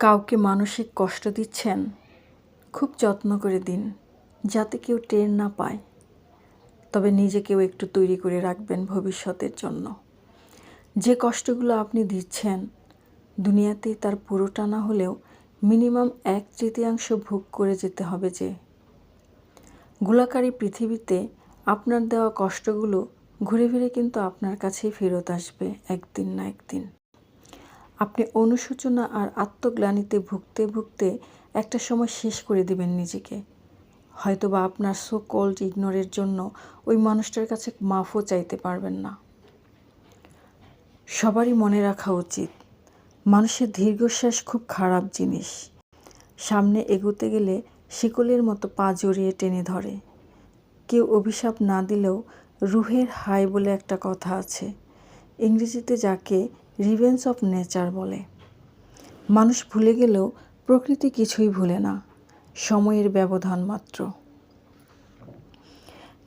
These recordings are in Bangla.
কাউকে মানসিক কষ্ট দিচ্ছেন, খুব যত্ন করে দিন, যাতে কেউ টের না পায়। তবে নিজেকেও একটু তৈরি করে রাখবেন ভবিষ্যতের জন্য। যে কষ্টগুলো আপনি দিচ্ছেন, দুনিয়াতে তার পুরোটা না হলেও মিনিমাম এক তৃতীয়াংশ ভোগ করে যেতে হবে যে, গোলাকারী পৃথিবীতে আপনার দেওয়া কষ্টগুলো ঘুরে ফিরে কিন্তু আপনার কাছেই ফেরত আসবে একদিন না একদিন। আপনি অনুশোচনা আর আত্মগ্লানিতে ভুগতে ভুগতে একটা সময় শেষ করে দিবেন নিজেকে। হয়তোবা আপনার সো কল্ড ইগনোরের জন্য ওই মানুষটার কাছে মাফও চাইতে পারবেন না। সবারই মনে রাখা উচিত, মানুষের দীর্ঘশ্বাস খুব খারাপ জিনিস। সামনে এগোতে গেলে শিকলের মতো পা জড়িয়ে টেনে ধরে। কেউ অভিশাপ না দিলেও রুহের হাই বলে একটা কথা আছে। ইংরেজিতে যাকে রিভেন্স অফ নেচার বলে। মানুষ ভুলে গেলেও প্রকৃতি কিছুই ভুলে না, সময়ের ব্যবধান মাত্র।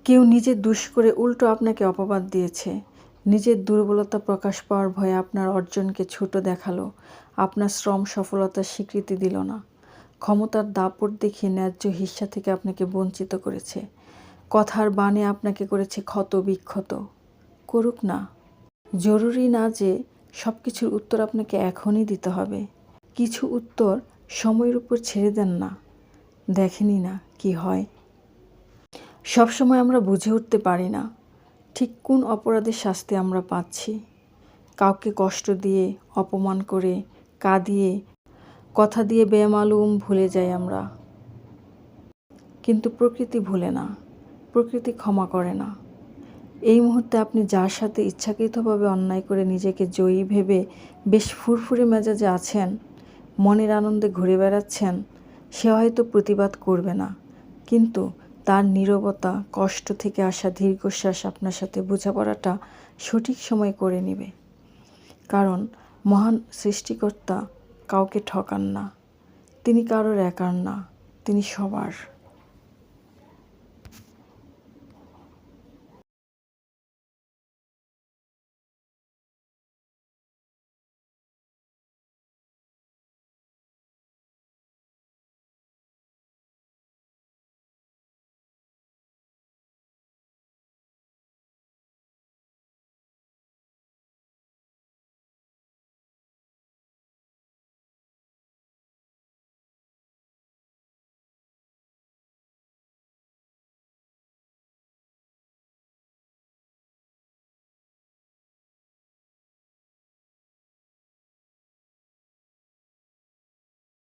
কেউ নিজের দুষ করে উল্টো আপনাকে অপবাদ দিয়েছে, নিজের দুর্বলতা প্রকাশ পাওয়ার ভয়ে আপনার অর্জনকে ছোট দেখাল, আপনার শ্রম সফলতার স্বীকৃতি দিল না। ক্ষমতার দাপট দেখিয়ে ন্যায্য হিস্সা থেকে আপনাকে বঞ্চিত করেছে। কথার বানে আপনাকে করেছে ক্ষত বিক্ষত। করুক না। জরুরি না যে সব কিছুর উত্তর আপনাকে এখনই দিতে হবে। কিছু উত্তর সময়ের উপর ছেড়ে দেন না। দেখেনি না কি হয়। সবসময় আমরা বুঝে উঠতে পারি না ঠিক কোন অপরাধের শাস্তি আমরা পাচ্ছি। কাউকে কষ্ট দিয়ে, অপমান করে, কাঁদিয়ে, কথা দিয়ে বেমালুম ভুলে যাই আমরা। কিন্তু প্রকৃতি ভুলে না। প্রকৃতি ক্ষমা করে না। এই মুহূর্তে আপনি যার সাথে ইচ্ছাকৃতভাবে অন্যায় করে নিজেকে জয়ী ভেবে বেশ ফুরফুরে মেজাজে আছেন, মনের আনন্দে ঘুরে বেড়াচ্ছেন, সে হয়তো প্রতিবাদ করবে না। কিন্তু তার নীরবতা, কষ্ট থেকে আসা দীর্ঘশ্বাস আপনার সাথে বোঝাপড়াটা সঠিক সময় করে নেবে। কারণ মহান সৃষ্টিকর্তা কাউকে ঠকান না। তিনি কারোর একার না, তিনি সবার।